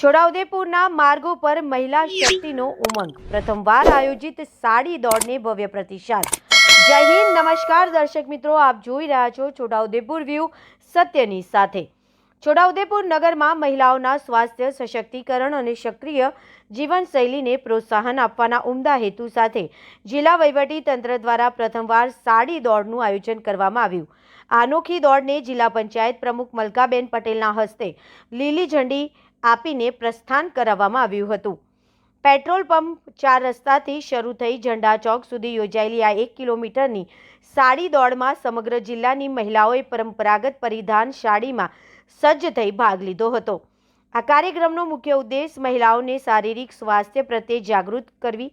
છોટાઉદેપુરના માર્ગો પર મહિલા શક્તિનો ઉમંગ. પ્રથમવાર આયોજિત સાડી દોડને ભવ્ય પ્રતિસાદ. જય હિન્દ, નમસ્કાર દર્શક મિત્રો, આપ જોઈ રહ્યા છો છોટાઉદેપુર વ્યૂ સત્યની સાથે. છોટાઉદેપુર નગરમાં મહિલાઓના સ્વાસ્થ્ય, સશક્તિકરણ અને સક્રિય જીવનશૈલીને પ્રોત્સાહન આપવાના ઉમદા હેતુ સાથે જિલ્લા તંત્ર દ્વારા પ્રથમવાર સાડી દોડનું આયોજન કરવામાં આવ્યું. અનોખી દોડને જિલ્લા પંચાયત પ્રમુખ મલકાબેન પટેલના હસ્તે લીલી ઝંડી આપીને પ્રસ્થાન કરાવવામાં આવ્યું હતું. પેટ્રોલ પંપ ચાર રસ્તાથી શરૂ થઈ ઝંડા ચોક સુધી યોજાયેલી આ એક કિલોમીટરની સાડી દોડમાં સમગ્ર જિલ્લાની મહિલાઓએ પરંપરાગત પરિધાન સાડીમાં સજ્જ થઈ ભાગ લીધો હતો. આ કાર્યક્રમનો મુખ્ય ઉદ્દેશ મહિલાઓને શારીરિક સ્વાસ્થ્ય પ્રત્યે જાગૃત કરવી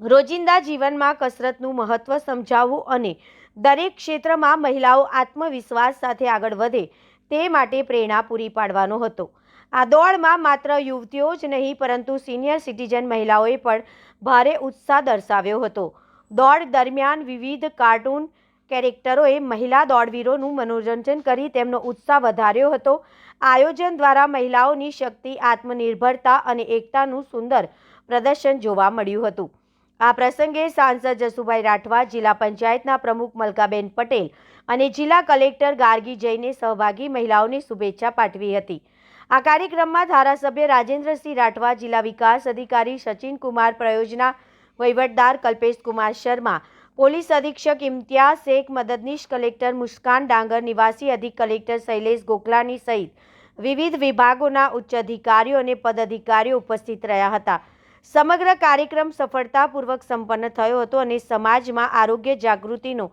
રોજિંદા જીવનમાં કસરતનું મહત્ત્વ સમજાવવું અને દરેક ક્ષેત્રમાં મહિલાઓ આત્મવિશ્વાસ સાથે આગળ વધે તે માટે પ્રેરણા પૂરી પાડવાનો હતો. આ દોડમાં માત્ર યુવતીઓ જ નહીં, પરંતુ સિનિયર સિટીઝન મહિલાઓએ પણ ભારે ઉત્સાહ દર્શાવ્યો હતો. દોડ દરમિયાન વિવિધ કાર્ટૂન કેરેક્ટરોએ મહિલા દોડવીરોનું મનોરંજન કરી તેમનો ઉત્સાહ વધાર્યો હતો. આયોજન દ્વારા મહિલાઓની શક્તિ, આત્મનિર્ભરતા અને એકતાનું સુંદર પ્રદર્શન જોવા મળ્યું હતું. આ પ્રસંગે સાંસદ જસુભાઈ રાઠવા, જિલ્લા પંચાયતના પ્રમુખ મલકાબેન પટેલ અને જિલ્લા કલેક્ટર ગાર્ગી જઈને સહભાગી મહિલાઓને શુભેચ્છા પાઠવી હતી. આ કાર્યક્રમમાં ધારાસભ્ય રાજેન્દ્રસિંહ રાઠવા, જિલ્લા વિકાસ અધિકારી સચિન કુમાર, પ્રયોજના વહીવટદાર કલ્પેશ કુમાર શર્મા પોલીસ અધિક્ષક ઇમ્તિયાઝ શેખ, મદદનીશ કલેક્ટર મુસ્કાન ડાંગર, નિવાસી અધિક કલેક્ટર શૈલેષ ગોકલાની સહિત વિવિધ વિભાગોના ઉચ્ચ અધિકારીઓ અને પદાધિકારીઓ ઉપસ્થિત રહ્યા હતા. સમગ્ર કાર્યક્રમ સફળતાપૂર્વક સંપન્ન થયો હતો અને સમાજમાં આરોગ્ય જાગૃતિનો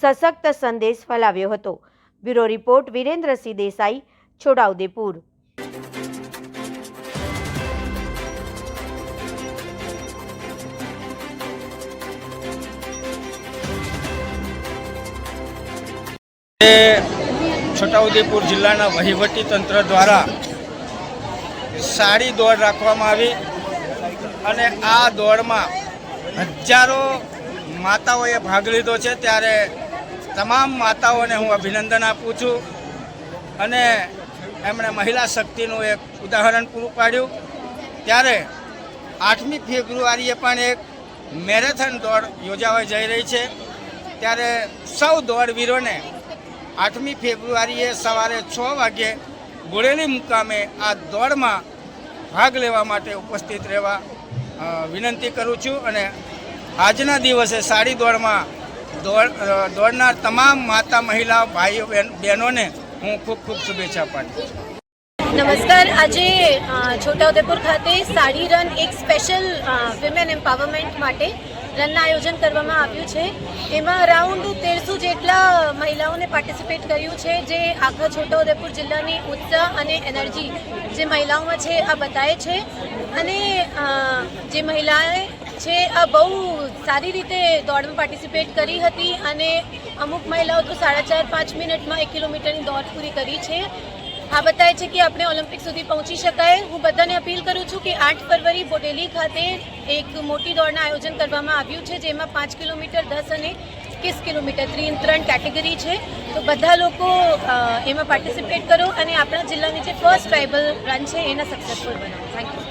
સશક્ત સંદેશ ફેલાવ્યો હતો. Bureau report Virendrasinh Desai, Chhota Udepur. Chhota Udepur જિલ્લાના વહીવટી તંત્ર દ્વારા સાડી દોડ રાખવામાં આવી અને આ દોડમાં હજારો માતાઓએ ભાગ લીધો છે. ત્યારે તમામ માતાઓને હું અભિનંદન આપું છું અને એમણે મહિલા શક્તિનું એક ઉદાહરણ પૂરું પાડ્યું. ત્યારે આઠમી ફેબ્રુઆરીએ પણ એક મેરેથોન દોડ યોજાવા જઈ રહી છે. ત્યારે સૌ દોડવીરોને આઠમી ફેબ્રુઆરીએ સવારે છ વાગ્યે બોડેલી મુકામે આ દોડમાં ભાગ લેવા માટે ઉપસ્થિત રહેવા વિનંતી કરું છું અને આજના દિવસે સાડી દોડમાં દોડ દોડનાર તમામ માતા મહિલા ભાઈઓ બહેન બહેનોને હું ખૂબ ખૂબ શુભેચ્છા પાઠવું છું. નમસ્કાર. આજે છોટાઉદેપુર ખાતે સાડી રન એક સ્પેશિયલ વિમેન એમ્પાવરમેન્ટ માટે રનના આયોજન કરવામાં આવ્યું છે. એમાં અરાઉન્ડ તેરસો જેટલા મહિલાઓને પાર્ટિસિપેટ કર્યું છે. જે આખા છોટાઉદેપુર જિલ્લાની ઉત્સાહ અને એનર્જી જે મહિલાઓમાં છે, આ બતાવે છે. અને જે મહિલાએ છે, આ બહુ સારી રીતે દોડમાં પાર્ટિસિપેટ કરી હતી અને અમુક મહિલાઓ તો સાડા ચાર, પાંચ મિનિટમાં એક કિલોમીટરની દોડ પૂરી કરી છે. આ બતાવે છે કે આપણે ઓલિમ્પિક સુધી પહોંચી શકાય. હું બધાને અપીલ કરું છું કે આઠ ફરવરી બોડેલી ખાતે એક મોટી દોડના આયોજન કરવામાં આવ્યું છે, જેમાં પાંચ કિલોમીટર દસ અને એકવીસ કિલોમીટર ત્રણ ત્રણ કેટેગરી છે. તો બધા લોકો એમાં પાર્ટિસિપેટ કરો અને આપણા જિલ્લાની જે ફર્સ્ટ ટ્રાઇબલ રન છે, એને સક્સેસફુલ બનાવો થેન્ક યુ